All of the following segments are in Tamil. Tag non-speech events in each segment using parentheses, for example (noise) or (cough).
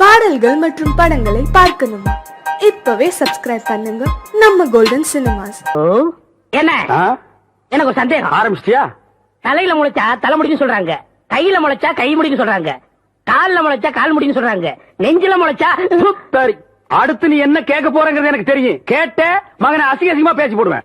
பாடல்கள் மற்றும் படங்களை பார்க்கணுமா. இப்பவே சப்ஸ்கிரைப் பண்ணுங்க. நம்ம கோல்டன் சினிமாஸ் என்ன? எனக்கு ஒரு சந்தேகம். ஆரம்பிச்சிட்டியா? தலையில முளைச்சா தலைமுடின்னு சொல்றாங்க. கையில முளைச்சா கை முடின்னு சொல்றாங்க. கால்ல முளைச்சா கால் முடின்னு சொல்றாங்க. நெஞ்சில முளைச்சா சரி அடுத்து நீ என்ன கேட்க போறங்கிறது எனக்கு தெரியும். கேட்ட மகனை அசிங்க அசிங்கமா பேசி போடுவேன்.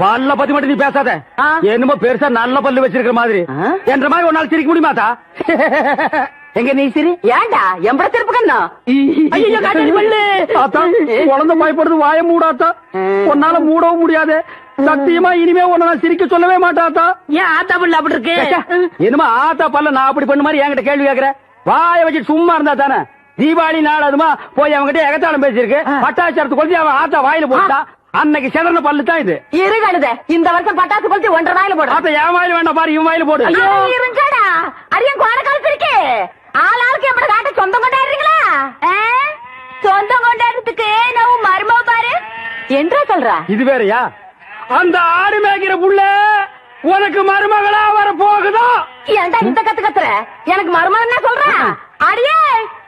பல்ல பத்தி மட்டும் நீ பேசாத. என்னமோ பெருசா நல்ல பல்லு வச்சிருக்கிற மாதிரி? என்ற மாதிரி ஒரு நாள் சிரிக்க முடியுமாத்தா எங்க நீ சிரி? ஏண்டா எம்பட திருப்பு கண்ணா ஐயோ காட்டு பல்லு. ஆத்தா குழந்தை பயப்படுறது வாய மூடாத்தா உன்னால மூடவும் முடியாது. சத்தியமா இனிமே உன்னை நான் சிரிக்க சொல்லவே மாட்டாத்தா ஏன் ஆத்தா பல்லு அப்படி இருக்கு? என்னமா ஆத்தா பல்ல நான் அப்படி பண்ண மாதிரி என்கிட்ட கேள்வி கேக்குற? வாய வச்சு சும்மா இருந்தா தானே? தீபாவளி நாள் அதுமா போய் அவன்கிட்ட எகத்தாளம் பேசியிருக்கு. பட்டாச்சாரத்து கொளுத்தி அவன் ஆத்தா வாயில போட்டா அன்னைக்கு செதறன பல்லு தான் இது. இரு கழுத இந்த வருஷம் பட்டாசு கொளுத்தி ஒன்றரை நாயில போடு. ஆத்தா என் வாயில வேண்டாம் பாரு இவன் வாயில போடு. இருங்கடா. அரியன் கோட காலத்து இருக்கு ஆள் ஆளுக்கு எம்பட காட்ட சொந்தம் கொண்டாடுறீங்களா? சொந்தம் கொண்டாடுறதுக்கு நான் மருமவ பாரு. என்றா சொல்றா? இது வேறயா? அந்த ஆடு மேய்க்கிற புள்ள உனக்கு மருமகளா வர போகுதோ ஏன்டா இந்த கத்து கத்துற? எனக்கு மருமகன் சொல்றேன் அடியே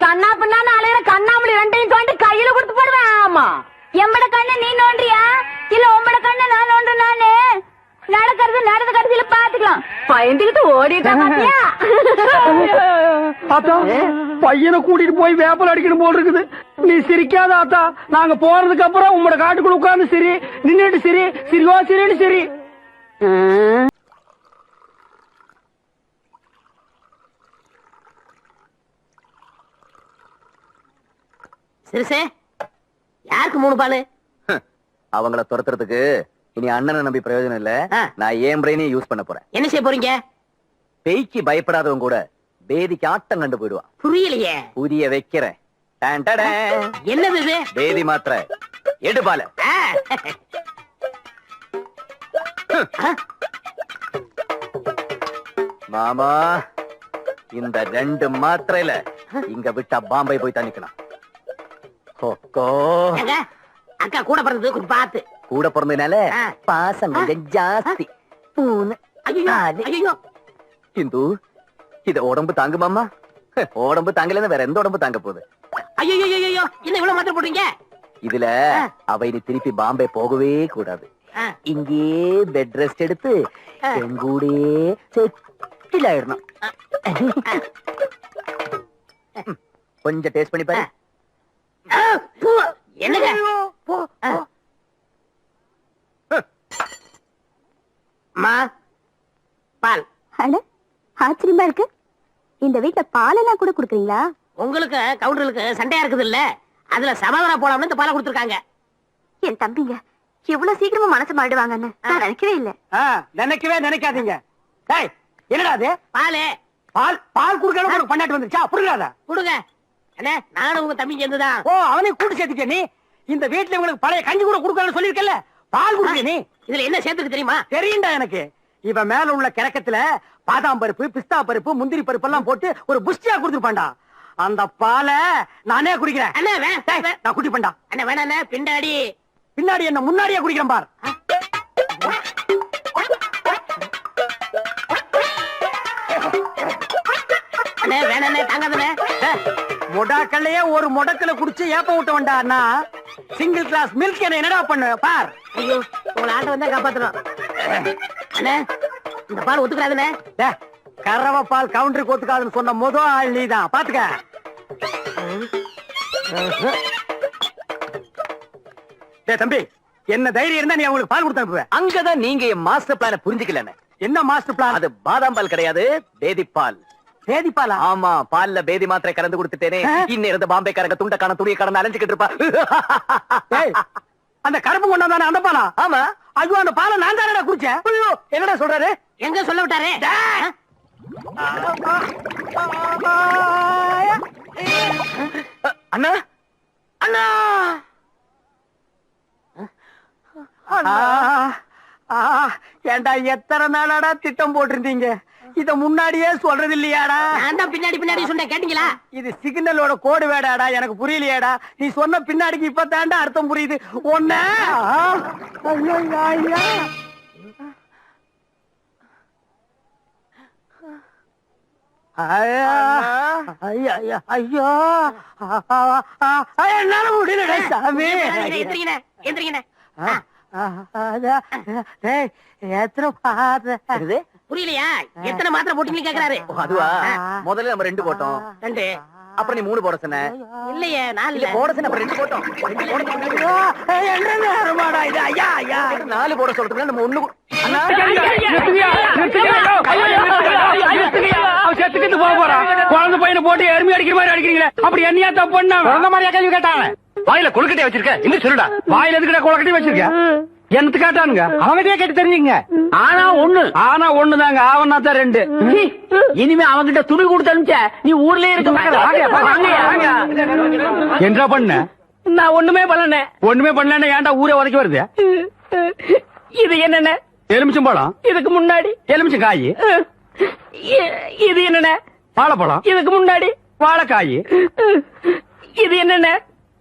கண்ணா பின்னான்னு அலையிற கண்ணாமூலி ரெண்டையும் தோண்டி கையில கொடுத்து போடுவேன். ஆமா. எம்பட கண்ணு நீ நோண்டியா? இல்ல உம்பட கண்ணு நான் நோண்டு நானு நடக்கிறது நடந்த கடைசியில பாத்துக்கலாம். பயந்துகிட்டு ஓடிட்டா பாத்தியா? ஆத்தா பையனை கூட்டிட்டு போய் வேப்பல் அடிக்கணும் போல் இருக்குது. நீ சிரிக்காத ஆத்தா. நாங்க போறதுக்கு அப்புறம் உங்களோட காட்டுக்குள்ள உட்கார்ந்து சிரி நின்னுட்டு சிரி சிரிவா சிரின்னு சிரி. சிறுசே யாருக்கு மூணு பாலு? அவங்கள துரத்துறதுக்கு இனி அண்ணனை நம்பி பிரயோஜனம் இல்ல. நான் ஏன் பிரெயினையும் யூஸ் பண்ண போறேன். என்ன செய்ய போறீங்க? பேய்க்கு பயப்படாதவன் கூட பேதிக்கு ஆட்டம் கண்டு போயிடுவான். புரியலையே. புதிய வைக்கிறேன். என்னது இது? பேதி மாத்திர எடுபால ஆ. மாமா இந்த ரெண்டு மாத்திரையில இங்க விட்டா பாம்பே போய் தண்ணிக்கலாம் கொக்கோ ஏங்க, அக்கா கூட பிறந்தது கொஞ்சம் பார்த்து. கூட பிறந்ததுனால. பாசம் கொஞ்சம் ஜாஸ்தி. மூணு ஐயோ நாலு. ஐயோ இந்து இத உடம்பு தாங்குமாமா உடம்பு தாங்கலன்னு வேற எந்த உடம்பு தாங்க போகுது? ஐயோ ஐயோ என்ன இவ்வளவு மாத்திரம் போடுறீங்க? இதுல அவ இனி திருப்பி பாம்பே போகவே கூடாது. இங்கே பெட் ரெஸ்ட் எடுத்து. எங்கூடே செட்டில் ஆயிடணும். கொஞ்சம் டேஸ்ட் பண்ணி பாரு. என்னங்க. அம்மா பால். அட ஆச்சரியமா இருக்கு. இந்த வீட்ல பாலெல்லாம் கூட குடுக்குறீங்களா? உங்களுக்கு கவுண்டர்களுக்கு சண்டையா இருக்குது இல்ல அதுல சமாதானம் போலாம்னு இந்த பாலை கொடுத்துருக்காங்க. என் தம்பிங்க இவ்வளவு சீக்கிரமா மனசு மாறிடுவாங்கன்னு நான் நினைக்கவே இல்ல. நினைக்கவே நினைக்காதீங்க. டேய் என்னடா அது? பாலு. பால் பால் குடுக்கணும் உனக்கு பண்ணாட்டு வந்துச்சா புரியாத கொடுங்க. அண்ணே நானும் உங்க தம்பி சேர்ந்துதான். ஓ அவனையும் கூட்டு சேர்த்துக்க நீ? இந்த வீட்டுல உங்களுக்கு பழைய கஞ்சி கூட குடுக்கணும்னு சொல்லிருக்கல பால் குடுக்க நீ? இதுல என்ன சேர்த்துக்கு தெரியுமா? தெரியும்டா எனக்கு. இவன் மேல உள்ள கிழக்கத்துல பாதாம் பருப்பு பிஸ்தா பருப்பு முந்திரி பருப்பு எல்லாம் போட்டு ஒரு புஷ்டியா கொடுத்துருப்பான்டா. அந்த பாலை நானே குடிக்கிறேன். அண்ணே நான் குடிப்பேன்டா. அண்ணே வேணாண்ணே பின்னாடி. பின்னாடி என்ன முன்னாடியே குடிக்கிறேன் பார். அண்ணே வேணாண்ணே தாங்காதண்ணே. முடாக்கல்லையே ஒரு முடக்கல குடிச்சு ஏப்ப விட்டவன்டா அண்ணா சிங்கிள் கிளாஸ் மில்க் என்ன என்னடா பண்ணு? பார். ஐயோ உங்களை ஆட்ட வந்தா காப்பாத்தணும். அண்ணே இந்த பால் ஒத்துக்கிறாதுண்ணே. கறவை பால் கவுண்டருக்கு ஒத்துக்காதுன்னு சொன்ன முத ஆள் நீதான். பாத்துக்க. டேய் தம்பி என்ன தைரியம் இருந்தா நீ அவங்களுக்கு பால் கொடுத்து அங்கதான் நீங்க என் மாஸ்டர் பிளான புரிஞ்சுக்கலன்னு என்ன மாஸ்டர் பிளான் அது பாதாம் பால் கிடையாது பேதி பால் பேதி பாலா? ஆமா பால்ல பேதி மாத்திரை கலந்து கொடுத்துட்டேனே. இன்னும் இருந்த பாம்பே கரங்க துண்ட காண துணியை கடந்து அலைஞ்சுக்கிட்டு இருப்பா. அந்த கருப்பு கொண்டு வந்தானே அந்த பாலா? ஆமா. ஐயோ அந்த பாலை நான் தானடா குடிச்சேன்? ஐயோ, என்னடா சொல்றாரு? எங்க சொல்ல விட்டாரே? அண்ணா? அண்ணா! ஆ, ஆ, ஏன்டா எத்தனை நாளாடா திட்டம் போட்டிருந்தீங்க இத முன்னாடியே சொல்றது இல்லையாடா நான் தான் பின்னாடி பின்னாடி சொன்னேன் கேட்டீங்களா இது சிக்னலோட கோடு வேடாடா எனக்கு புரியலையாடா நீ சொன்ன பின்னாடிக்கு இப்ப தாண்டா அர்த்தம் புரியுது ஒன்ன ஐயா ஐயா ஐயா ஐயோ என்னால முடியலடா சாமி எந்திரிங்கண்ணே டேய், எத்தனை பாரு. புரியலையா? எத்தனை மாத்திரை போட்டீங்கன்னு கேக்குறாரு. ஓ, அதுவா? முதல்ல நம்ம ரெண்டு போட்டோம். ரெண்டு. அப்புறம் நீ மூணு போட சொன்ன. இல்லையே நாலு இல்ல போட சொன்ன அப்புறம் ரெண்டு போட்டோம். இது? ஐயா ஐயா. நாலு போட சொல்றதுல நம்ம ஒண்ணு அண்ணா. செத்துக்கிட்டு போக போறான். குழந்தை பையனை போட்டு எருமை அடிக்கிற மாதிரி அடிக்கிறீங்களே. அப்படி என்னையா தப்பு பண்ண குழந்தை மாதிரியா கேள்வி கேட்டாங்க வாயில கொழுக்கட்டை வச்சிருக்க. இன்னும் சொல்லுடா. வாயில எதுக்குடா கொழுக்கட்டை வச்சிருக்க? என்னத்து கேட்டானுங்க? அவங்கிட்டே கேட்டு தெரிஞ்சுங்க ஆனா ஒண்ணு. ஆனா ஒண்ணுதாங்க. ஆவனா தான் ரெண்டு. இனிமே அவங்கிட்ட துணி கொடுத்து அனுப்பிச்ச நீ ஊர்லயே இருக்க என்ன பண்ண? நான் ஒண்ணுமே பண்ணல. ஒண்ணுமே பண்ணல ஏன்டா ஊரே உதைக்க வருது? இது என்னென்ன? எலுமிச்சம் பழம். இதுக்கு முன்னாடி. எலுமிச்சம் காய். இது என்னென்ன? வாழைப்பழம். இதுக்கு முன்னாடி. வாழைக்காய். இது என்னென்ன?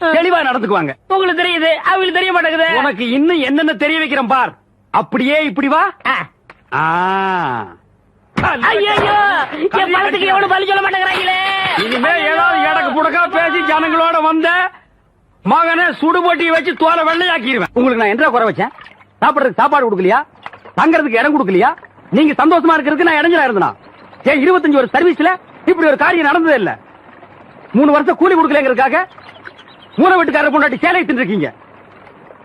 தெளிவா நடந்துக்குவாங்க. உங்களுக்கு தெரியுது. அவங்களுக்கு தெரிய மாட்டேங்குது. உனக்கு இன்னும் என்னென்ன தெரிய வைக்கிறேன் பார். அப்படியே இப்படி வா. ஐயோ என் எவ்வளவு பலி சொல்ல மாட்டேங்கிறாங்களே. இனிமே ஏதாவது எடக்கு புடக்கா பேசி ஜனங்களோட வந்த மகனை சுடுபொட்டியை வச்சு தோலை வெள்ளையாக்கிடுவேன் உங்களுக்கு நான் என்ன குறை வச்சேன்? சாப்பிடுறதுக்கு சாப்பாடு கொடுக்கலையா? தங்கறதுக்கு இடம் கொடுக்கலையா? நீங்க சந்தோஷமா இருக்கிறதுக்கு நான் இடைஞ்சலா இருந்தனா? ஏன் இருபத்தஞ்சு ஒரு சர்வீஸ்ல இப்படி ஒரு காரியம் நடந்ததே இல்ல. மூணு வருஷம் கூலி கொடுக்கலங்கிறதுக்காக மூணு வீட்டுக்காரர் பொண்டாட்டி சேலை இருக்கீங்க.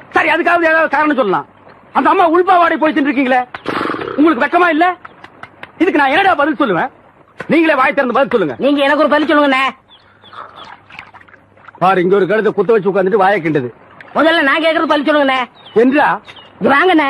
சரி அதுக்காவது ஏதாவது காரணம் சொல்லலாம். அந்த அம்மா உள்பாவாடை போய் இருக்கீங்களே? உங்களுக்கு வெக்கமா இல்ல? இதுக்கு நான் என்னடா பதில் சொல்லுவேன்? நீங்களே வாய் திறந்து பதில் சொல்லுங்க. நீங்க எனக்கு ஒரு பதில் சொல்லுங்கண்ணே. பாரு இங்க ஒரு கழுத்தை குத்த வச்சு உட்காந்துட்டு வாய கிண்டது. முதல்ல நான் கேக்குறது பதில் சொல்லுங்கண்ணே. என்றா? வாங்கண்ணே.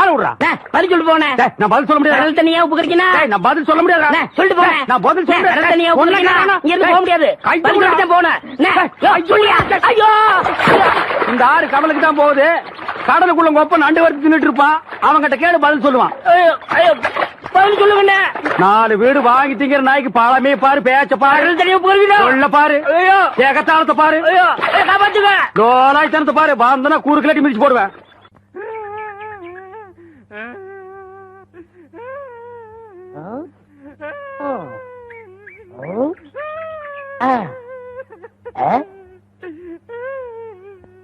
ஆள விடுறா. பதில் போனேன் நான் பதில் சொல்ல முடியாது? தண்ணியா உப்பு கறிக்கினா நான் பதில் சொல்ல முடியாது? சொல்லிட்டு நான் பதில். கடல் தண்ணியா உப்பு. இங்க இருந்து போக முடியாது. கை பதில் தூக்குடா. சொல்லிட்டு போனேன் ஐயோ, இந்த ஆறு கடலுக்கு தான் போகுது. கடலுக்குள்ள ஒப்ப நண்டு வறுத்து தின்னுட்டு இருப்பான் அவன்கிட்ட கேடு பதில் சொல்லுவான். பதில் சொல்லுங்கண்ணே நாலு வீடு வாங்கி திங்கிற நாய்க்கு பாலமே பாரு பேச்ச பாரு. சொல்ல பாரு. ஏகத்தாளத்தை பாரு. காப்பாத்துங்க. லோலாய்த்தனத்தை பாரு. வாழ்ந்தனா கூறு கிளட்டி மிதிச்சு போடுவேன்.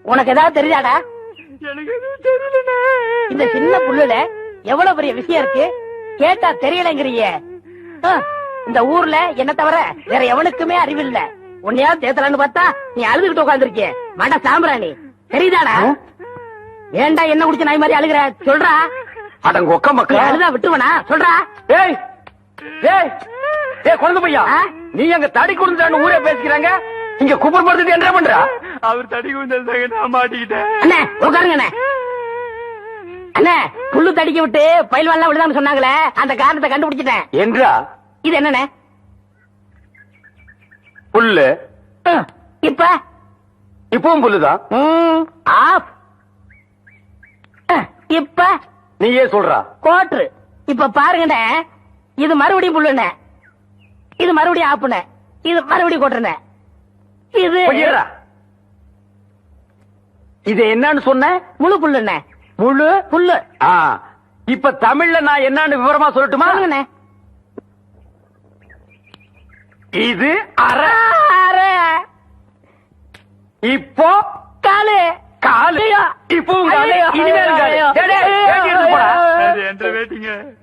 உனக்கு ஏதாவது தெரியாதா இந்த சின்ன புல்லுல எவ்வளவு பெரிய விஷயம் இருக்கு? கேட்டா தெரியலங்கிறிய. இந்த ஊர்ல என்ன தவிர வேற எவனுக்குமே அறிவில்ல. உன்னையாவது தேத்தலான்னு பார்த்தா நீ அழுதுகிட்டு உட்காந்துருக்கிய மாட்டா சாம்பிராணி. தெரியுதாடா? ஏன்டா என்ன குடிச்ச நாய் மாதிரி அழுகுற? சொல்றா. அடங்க ஒக்க மக்கள் அழுதா விட்டுவனா சொல்றா. ஏய்! ஏய்! ஏய் குழந்தை பையா? நீ அங்க தடி கொடுத்துட்டான்னு ஊரே பேசிக்கிறாங்க. இங்க குப்பர் படுத்துட்டு என்ன பண்றா? அவர் தடி குந்தல் நான் மாட்டிக்கிட்டேன். அண்ணே உட்காருங்க அண்ணே. புல்லு தடிக்க விட்டு பயில்வான்லாம் விடுதான்னு சொன்னாங்களே அந்த காரணத்தை கண்டுபிடிச்சிட்டேன். என்றா? இது என்னண்ணே? புல்லு. இப்ப? இப்பவும் புல்லுதான் அஹ், இப்ப? நீயே சொல்றா. கோட்ரு. இப்ப பாருங்கண்ணே இது மறுபடியும் புல்லுண்ணே. இது மறுபடியும் ஆப்புண்ணே இது மறுபடியும் கோட்டுண்ணே இது. இது என்னன்னு சொன்ன? முழு புல்லுண்ணே. முழு புல்லு. ஆ இப்ப தமிழ்ல நான் என்னன்னு விவரமா சொல்லட்டுமா? இது அரை அரை, இப்போ? காலு. காலு. இப்பவும் காலு. ஐயோ, இனிமேல் காலு.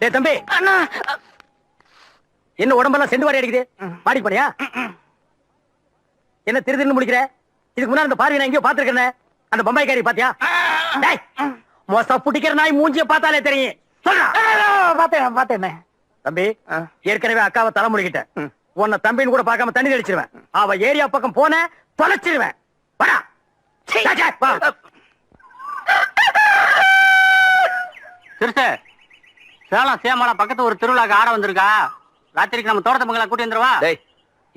டேய் தம்பி. என்ன உடம்பெல்லாம் செண்டு வாரி அடிக்குது? பாடி போறியா? என்ன திரு திருன்னு முடிக்கிற? இதுக்கு முன்னாடி அந்த பார்வை நான் எங்கேயோ பாத்துருக்கேன் அந்த பம்பாய்க்காரி பாத்தியா? டேய் மோசா புடிக்கிற நாய் மூஞ்சிய பார்த்தாலே தெரியும். பார்த்தேன் பார்த்தேன் தம்பி ஏற்கனவே அக்காவை தலை முடிக்கிட்டேன் உன்னை தம்பின்னு கூட பார்க்காம தண்ணி தெளிச்சிருவேன். அவ ஏரியா பக்கம் போன தொலைச்சிருவேன். வாடா சே, சே, வா. சிறுசு சேலம் சேமலா பக்கத்து ஒரு திருவிழாக்கு ஆட வந்திருக்கா? ராத்திரிக்கு நம்ம தோட்டத்து மங்களா கூட்டி வந்துருவா? டேய்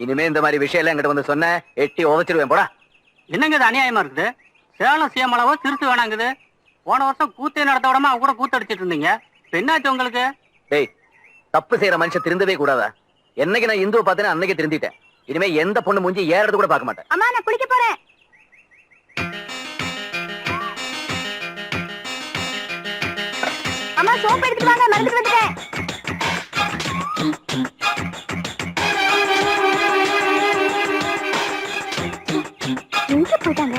இனிமே இந்த மாதிரி விஷயம் எல்லாம் வந்து சொன்ன எட்டி உதச்சிருவேன் போடா. என்னங்க இது அநியாயமா இருக்குது? சேலம் சேமலாவோ சிறுசு வேணாங்குது? போன வருஷம் கூத்தே நடத்த விடாம அவங்க கூட கூத்தடிச்சிட்டு இருந்தீங்க. இப்ப என்னாச்சு உங்களுக்கு? டேய் தப்பு செய்யற மனுஷன் திருந்தவே கூடாதா? என்னைக்கு நான் இந்துவை பார்த்தேன்னு அன்னைக்கு திருந்திட்டேன். இனிமே எந்த பொண்ணு மூஞ்சி ஏறது கூட பார்க்க மாட்டேன். அம்மா நான் குளிக்க போறேன். சோப் சோப்பு எடுத்துட்டு வாங்க மறந்துட்டு வந்துட்டேன். எங்க போயிட்டாங்க?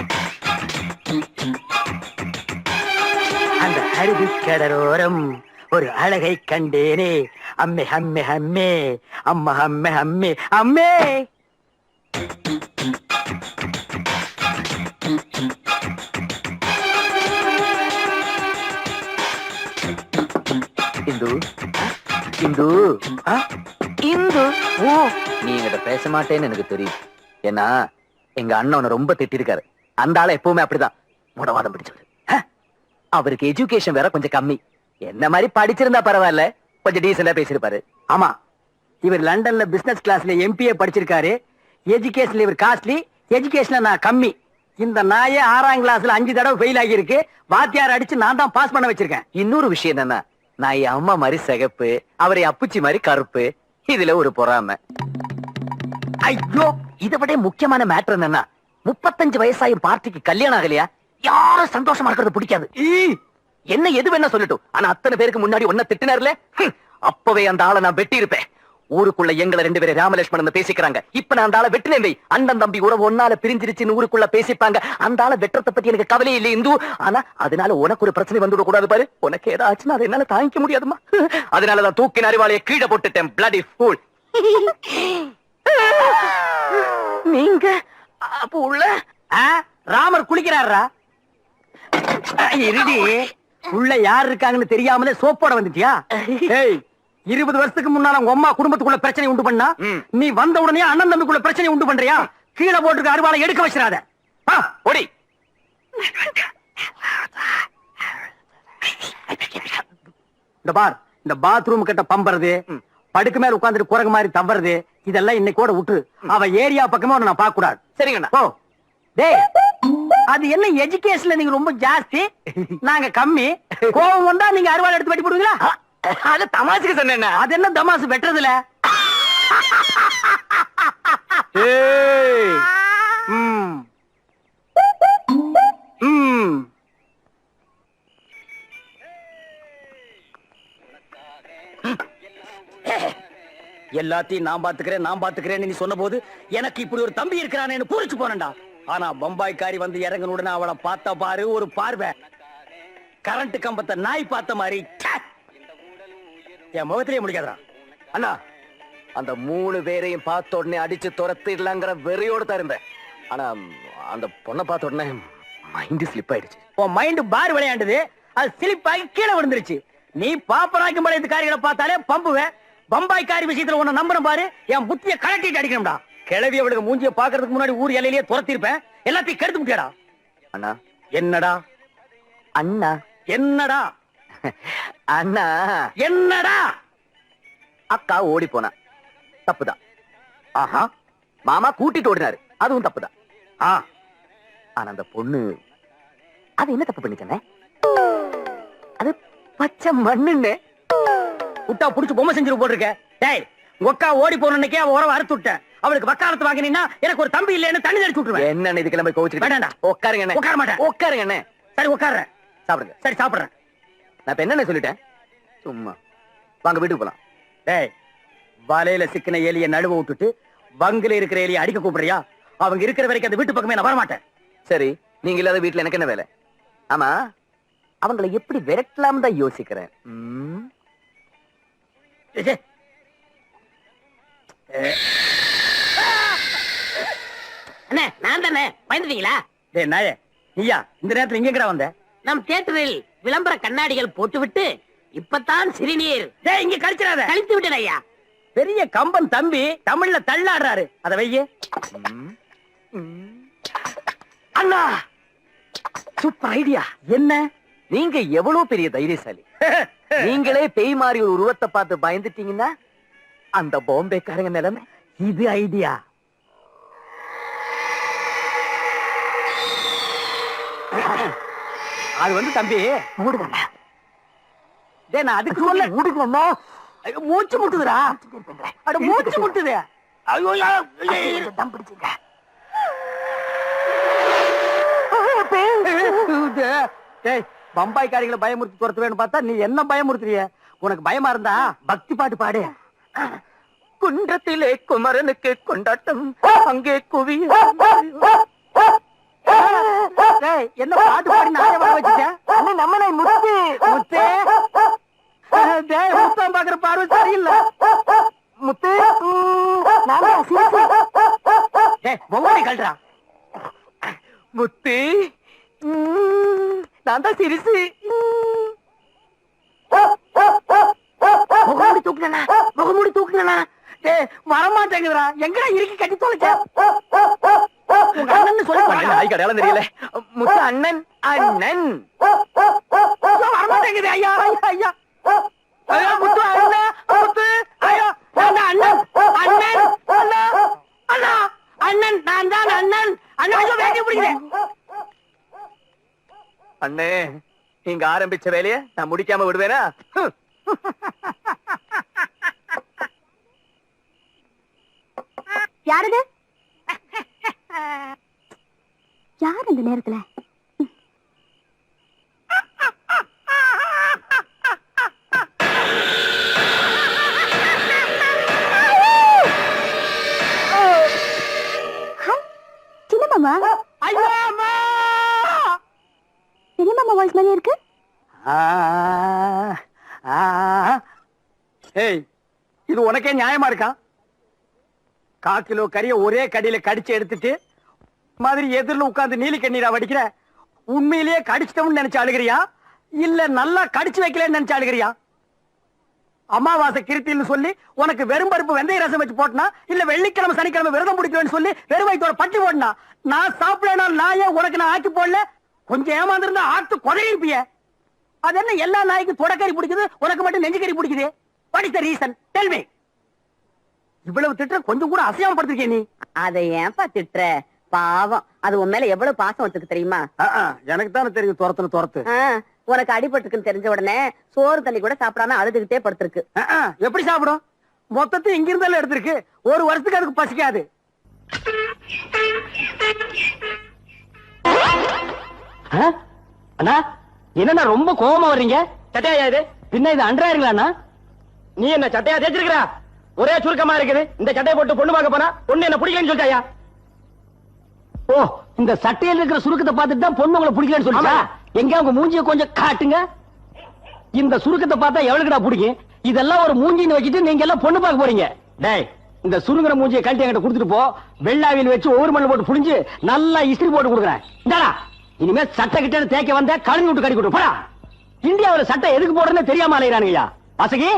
அந்த அருவி கடலோரம் ஒரு அழகை கண்டேனே. அம்மே அம்மே அம்மே அம்மா அம்மே அம்மே அம்மே. இந்து. இந்து. இந்து? ஓ நீ என்கிட்ட பேச மாட்டேன்னு எனக்கு தெரியும். ஏன்னா எங்க அண்ணன் ரொம்ப திட்டிருக்காரு. அந்த ஆளை எப்பவுமே அப்படிதான். முடவாதம் பிடிச்சவர். அவருக்கு எஜுகேஷன் வேற கொஞ்சம் கம்மி. என்ன மாதிரி படிச்சிருந்தா பரவாயில்ல. கொஞ்சம் டீசெண்டா பேசிருப்பாரு ஆமா. இவர் லண்டன்ல பிசினஸ் கிளாஸ்ல எம்பிஏ படிச்சிருக்காரு. எஜுகேஷன்ல இவர் காஸ்ட்லி எஜுகேஷன்ல நான் கம்மி. இந்த நாயே ஆறாம் கிளாஸ்ல அஞ்சு தடவை ஃபெயில் ஆகியிருக்கு. வாத்தியார் அடிச்சு நான் தான் பாஸ் பண்ண வச்சிருக்கேன். இன்னொரு விஷயம் என்னன்னா நான் என் அம்மா மாதிரி சிகப்பு அவரை அப்புச்சி மாதிரி கருப்பு இதுல ஒரு பொறாமை. ஐயோ இதை விட முக்கியமான மேட்டர் என்னன்னா முப்பத்தஞ்சு வயசாயும் பார்ட்டிக்கு கல்யாணம் ஆகலையா? யாரும் சந்தோஷமா இருக்கிறது பிடிக்காது. என்ன எது வேணா சொல்லட்டும். ஆனா அத்தனை பேருக்கு முன்னாடி ஒன்ன திட்டினார்ல? அப்பவே அந்த ஆளை நான் வெட்டி இருப்பேன் ஊருக்குள்ள எங்களை ரெண்டு பேரும் ராமலட்சுமணன் பேசிக்கிறாங்க. இப்ப நான் அந்த ஆளை வெட்டினேன் வை. அண்ணன் தம்பி உறவு ஒன்னால பிரிஞ்சிருச்சுன்னு ஊருக்குள்ள பேசிப்பாங்க. அந்த ஆளை வெட்டுறத பத்தி எனக்கு கவலை இல்லை இந்து. ஆனா அதனால உனக்கு ஒரு பிரச்சனை வந்துட கூடாது பாரு. உனக்கு ஏதாச்சுன்னா அதை என்னால தாங்கிக்க முடியாதுமா அதனாலதான் தூக்கின அறிவாளைய கீழே போட்டுட்டேன். பிளடி ஃபூல் நீங்க அப்ப உள்ள ராமர் குளிக்கிறாரா? இருடி. உள்ள யார் இருக்காங்கன்னு தெரியாமலே சோப்போட வந்துட்டியா? ஏய் இருபது வருஷத்துக்கு முன்னால உங்க அம்மா குடும்பத்துக்குள்ள பிரச்சனை உண்டு பண்ணா நீ வந்த உடனே அண்ணன் தம்பிக்குள்ள பிரச்சனை உண்டு பண்றியா? கீழே போட்டுருக்க அருவாளை எடுக்க வச்சிடாத. ஓடி. இந்த பார் இந்த பாத்ரூம் கிட்ட பம்பறது படுக்கு மேல உட்கார்ந்துட்டு குரங்கு மாதிரி தவறது இதெல்லாம் இன்னைக்கோட விட்டு அவ ஏரியா பக்கமே நான் பார்க்க கூடாது சரிங்கண்ணா ஓ டேய் அது என்ன எஜுகேஷன்ல நீங்க ரொம்ப ஜாஸ்தி? (laughs) நாங்க கம்மி. கோவம் வந்தா நீங்க அறுவாள் எடுத்து வெட்டி போடுவீங்களா? அது தமாசுக்கு சொன்னேன். அது என்ன தமாசு வெட்டுறதுல. எல்லாத்தையும் நான் பாத்துக்கிறேன் நான் பாத்துக்கிறேன்னு நீ சொன்ன போது எனக்கு இப்படி ஒரு தம்பி இருக்கிறானேன்னு பூரிச்சு போனேன்டா. ஆனா பம்பாய்க்காரி வந்து இறங்கின உடனே அவளை பார்த்த பாரு ஒரு பார்வை. கரண்ட் கம்பத்தை நாய் பார்த்த மாதிரி. என் முகத்திலேயே முடிக்காதா அண்ணா அந்த மூணு பேரையும் பார்த்த உடனே அடிச்சு துரத்திடலாங்கிற வெறியோட தான் இருந்தேன். ஆனா அந்த பொண்ணை பார்த்த உடனே மைண்ட் ஸ்லிப் ஆயிடுச்சு. உன் மைண்ட் பார் விளையாண்டது அது சிலிப்பாகி கீழே விழுந்துருச்சு. நீ பாப்பராக்கும் பழைய காரிகளை பார்த்தாலே பம்புவேன். பம்பாய் காரி விஷயத்துல உன்னை நம்புறேன் பாரு. என் புத்திய கலட்டிட்டு அடிக்கணும்டா. கிளவி அவளுக்கு மூஞ்சிய பாக்குறதுக்கு முன்னாடி ஊர் எல்லையிலேயே துரத்திருப்பேன். எல்லாத்தையும் கெடுத்து முட்டியடா. அண்ணா. என்னடா? அண்ணா. என்னடா? அண்ணா. என்னடா? அக்கா ஓடி போனா. தப்புதான். ஆஹா. மாமா கூட்டிட்டு ஓடினாரு. அதுவும் தப்புதான். ஆ. ஆனா அந்த பொண்ணு அது என்ன தப்பு பண்ணிச்சனே? அது பச்சை மண்ணுன்னு. விட்டா புடிச்சு பொம்மை செஞ்சு போட்டிருக்க. டேய் அக்கா ஓடி போன அன்னைக்கே அவ உறவை அறுத்து விட்டேன். அவளுக்கு வக்காலத்து வாங்கினீங்கன்னா எனக்கு ஒரு தம்பி இல்லைன்னு தண்ணி தெளிச்சு விட்டுருவேன். என்ன இது கிளம்பி கோவிச்சுக்கிட்டு வேண்டாம்டா. உட்காருங்க. உட்கார மாட்டேன். உட்காருங்க. சரி உட்கார்றேன். சாப்பிடுங்க. சரி சாப்பிடுறேன். நான் இப்ப என்னென்ன சொல்லிட்டேன்? சும்மா. வாங்க வீட்டுக்கு போலாம். டேய் வலையில சிக்கின எலிய நடுவ விட்டுட்டு பங்குல இருக்கிற எலிய அடிக்க கூப்பிடுறியா? அவங்க இருக்கிற வரைக்கும் அந்த வீட்டு பக்கமே நான் வரமாட்டேன். சரி நீங்க இல்லாத வீட்டுல எனக்கு என்ன வேலை? ஆமா அவங்கள எப்படி விரட்டலாம் தான் யோசிக்கிறேன். அண்ணே நான் தானே? பயந்துட்டீங்களா? டேய் நாயே நீயா இந்த நேரத்துல இங்க எங்கடா வந்த? நம் தியேட்டரில் விளம்பர கண்ணாடிகள் போட்டுவிட்டு இப்பதான் சிறுநீர். டேய் இங்க கழிச்சிடாத கழித்து விட்டேன் ஐயா. பெரிய கம்பன் தம்பி தமிழ்ல தள்ளாடுறாரு. அத வையே. அண்ணா! Super idea. என்ன? நீங்க எவ்வளவு பெரிய தைரியசாலி. (laughs) நீங்களே பேய் மாதிரி ஒரு உருவத்தை பார்த்து பயந்துட்டீங்கன்னா அந்த பாம்பேக்காரங்க நிலைமை. இது ஐடியா. (laughs) அது வந்து தம்பி. மூடுதல்ல டேய் நான் அதுக்கு சொல்ல மூடுதல்ல ஐயோ, மூச்சு முட்டுதுடா. அட மூச்சு முட்டுது. ஐயோ. தம் பிடிச்சிங்க. டேய் பம்பாய் காரிகளை பயமுறுத்தி துரத்துவேன்னு பார்த்தா நீ என்ன பயமுறுத்துறிய? உனக்கு பயமா இருந்தா பக்தி பாட்டு பாடு. குன்றத்திலே குமரனுக்கு கொண்டாட்டம். அங்கே குவி டேய் என்ன பாட்டு பாடி நானே வர வச்சுட்டேன் நம்ம நாய் முத்து முத்து. டேய் முத்தம் பாக்குற பார்வை சரியில்லை. முத்து டேய் ஒவ்வொரு கல்றா முத்து நான் தான் சிரிசு முகமூடி தூக்குனா முகமூடி தூக்குனா டேய் வரமாட்டேங்குதுடா. எங்கடா இறுக்கி கட்டி தொலைச்ச? உங்க அண்ணன் சொல்லி பண்ணல நாய் கடையால தெரியல. முத்து அண்ணன் அண்ணன். வரமாட்டேங்குது ஐயா ஐயா ஐயா. ஐயா முத்து அண்ணா முத்து ஐயா அண்ணா அண்ணன் அண்ணன் அண்ணா அண்ணா அண்ணன் நான் தான் அண்ணன். அண்ணா ஐயோ வேண்டிய பிடிக்கிறேன். அண்ணே நீங்க ஆரம்பிச்ச வேலைய நான் முடிக்காம விடுவேனா? யாருது? யார் இந்த நேரத்துல? ஹாய், சின்ன மாமா. ஐயோ அம்மா! பெரிய மாமா வாய்ஸ் மாதிரி இருக்கு. ஏய் இது உனக்கே நியாயமா இருக்கா? கா கிலோ கறிய ஒரே கடியில கடிச்சு எடுத்துட்டு மாதிரி எதிரில் உட்காந்து நீலி கண்ணீரா வடிக்கிற உண்மையிலேயே கடிச்சிட்டோம்னு நினைச்சு அழுகிறியா? இல்ல நல்லா கடிச்சு வைக்கலன்னு நினைச்சு அழுகிறியா? அமாவாசை கிருத்தின்னு சொல்லி உனக்கு வெறும் பருப்பு வெந்தய ரசம் வச்சு போட்டனா இல்ல வெள்ளிக்கிழமை சனிக்கிழமை விரதம் பிடிக்கிறேன்னு சொல்லி வெறும் வயிற்றோட பட்டி போடனா நான் சாப்பிடனா நான் ஏன் உனக்கு நான் ஆக்கி போடல? கொஞ்சம் ஏமாந்துருந்தா ஆத்து குதையிருப்பிய அது என்ன எல்லா நாய்க்கும் தொடக்கறி பிடிக்குது உனக்கு மட்டும் நெஞ்சுக்கறி பிடிக்குது? What is the reason tell me இவ்வளவு திட்டுற கொஞ்சம் கூட அசையாம படுத்திருக்கே நீ? அதை ஏன்பா திட்டுற? பாவம். அது உன் மேல எவ்வளவு பாசம் வச்சுக்கு தெரியுமா? எனக்கு தானே தெரியும் துரத்துன்னு துரத்து. உனக்கு அடிபட்டுருக்குன்னு தெரிஞ்ச உடனே சோறு தண்ணி கூட சாப்பிடாம அழுதுகிட்டே படுத்திருக்கு. எப்படி சாப்பிடும்? மொத்தத்தை இங்க இருந்தாலும் எடுத்திருக்கு. ஒரு வருஷத்துக்கு அதுக்கு பசிக்காது. அண்ணா என்னண்ணா ரொம்ப கோவமா வர்றீங்க? சட்டையா இது? பின்ன இது அன்றாயிருங்களா நீ என்ன சட்டையா தேய்ச்சிருக்கிறா? ஒரே சுருக்கமா இருக்குது. இந்த சட்டையை போட்டு பொண்ணு பார்க்க போனா பொண்ணு என்ன பிடிக்கலன்னு சொல்லிட்டாயா? ஓ இந்த சட்டையில இருக்கிற சுருக்கத்தை பார்த்துட்டு தான் பொண்ணு உங்களை பிடிக்கலன்னு சொல்லிச்சா? எங்க உங்க மூஞ்சிய கொஞ்சம் காட்டுங்க. இந்த சுருக்கத்தை பார்த்தா எவ்வளவுக்குடா பிடிக்கும்? இதெல்லாம் ஒரு மூஞ்சின்னு வச்சுட்டு நீங்க எல்லாம் பொண்ணு பார்க்க போறீங்க. டேய் இந்த சுருங்குற மூஞ்சியை கழட்டி என்கிட்ட கொடுத்துட்டு போ. வெள்ளாவியில் வச்சு ஒவ்வொரு மண்ணு போட்டு புடிஞ்சு நல்லா இஸ்திரி போட்டு கொடுக்குறேன். இந்தாடா. இனிமே சட்டை கிட்ட தேய்க்க வந்த கழுவி விட்டு கடி கொடு போடா. இந்தியாவுல சட்டை எதுக்கு போடுறதுன்னு தெரியாம அலையிறானுங்கய்யா. வாசகி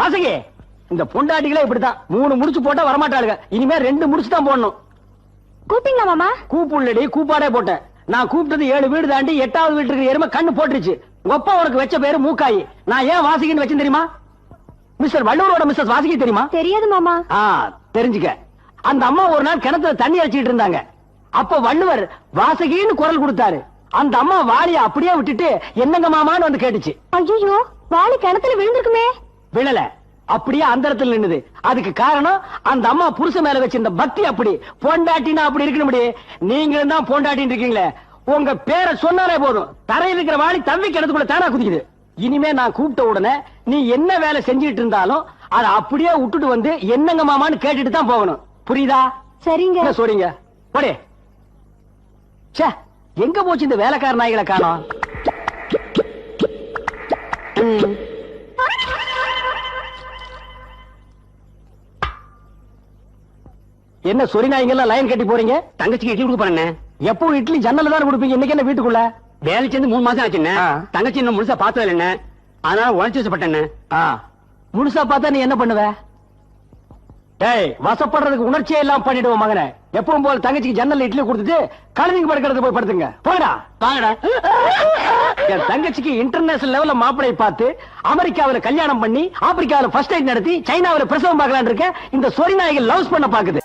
வாசகி இந்த பொண்டாட்டிகளே இப்படித்தான். மூணு முடிச்சு போட்டா வரமாட்டாளுங்க. இனிமே ரெண்டு முடிச்சு தான் போடணும். கூப்பிட்டீங்களா மாமா? கூப்புள்ளடி கூப்பாடே போட்டேன். நான் கூப்பிட்டது ஏழு வீடு தாண்டி எட்டாவது வீட்டுக்கு எருமை கண்ணு போட்டுருச்சு. அப்பா உனக்கு வச்ச பேரு மூக்காயி. நான் ஏன் வாசிக்கின்னு வச்சேன் தெரியுமா? மிஸ்டர் வள்ளூரோட மிஸ்டர் வாசிக்கி தெரியுமா? தெரியாது மாமா. ஆ தெரிஞ்சுக்க. அந்த அம்மா ஒரு நாள் கிணத்துல தண்ணி அடிச்சிட்டு இருந்தாங்க. அப்ப வள்ளுவர் வாசகின்னு குரல் கொடுத்தாரு. அந்த அம்மா வாளிய அப்படியே விட்டுட்டு என்னங்க மாமான்னு வந்து கேட்டுச்சு. ஐயோ வாளி கிணத்துல விழுந்திருக்குமே. விழல. அப்படியே அந்த இடத்துல நின்னுது. அதுக்கு காரணம் அந்த அம்மா புருஷ மேல வச்சிருந்த பக்தி அப்படி. பொண்டாட்டினா அப்படி இருக்கணும்படி நீங்களும் தான் பொண்டாட்டின்னு இருக்கீங்களே. உங்க பேரை சொன்னாலே போதும். தரையில் இருக்கிற வாளி தம்பி கிணத்துக்குள்ள தானா குதிக்குது. இனிமே நான் கூப்பிட்ட உடனே நீ என்ன வேலை செஞ்சுட்டு இருந்தாலும் அதை அப்படியே விட்டுட்டு வந்து என்னங்க மாமான்னு கேட்டுட்டு தான் போகணும். புரியுதா? சரிங்க. சொல்றீங்க? போடே. ச்சே எங்க போச்சு இந்த வேலைக்கார நாய்களை காணோம்? என்ன சொரி நாய்ங்கெல்லாம் லைன் கட்டி போறீங்க? தங்கச்சிக்கு இட்லி கொடுக்க போறேன் எப்போ இட்லி ஜன்னல்ல தானே கொடுப்பீங்க? இன்னைக்கு என்ன வீட்டுக்குள்ள? வேலை சேர்ந்து மூணு மாசம் ஆச்சுண்ணே. தங்கச்சி இன்னும் முழுசா பார்த்தது இல்லைண்ணே அதனால உழைச்சி வச்சப்பட்டேன்னு ஆ, முழுசா பார்த்தா நீ என்ன பண்ணுவ? டேய் வசப்படுறதுக்கு உணர்ச்சியே இல்லாம பண்ணிடுவோம் மகனே. எப்பவும் போல தங்கச்சிக்கு ஜன்னல்ல இட்லி கொடுத்துட்டு கழுதிக்கு படுக்கிறது போய் படுத்துங்க. போங்கடா. வாங்கடா. என் தங்கச்சிக்கு இன்டர்நேஷனல் லெவல்ல மாப்பிளை பார்த்து அமெரிக்காவுல கல்யாணம் பண்ணி ஆப்பிரிக்காவுல ஃபர்ஸ்ட் நைட் நடத்தி சைனாவுல பிரசவம் பார்க்கலாம்னு இருக்கேன். இந்த சொரி நாய்கள் லவ்ஸ் பண்ண பாக்குது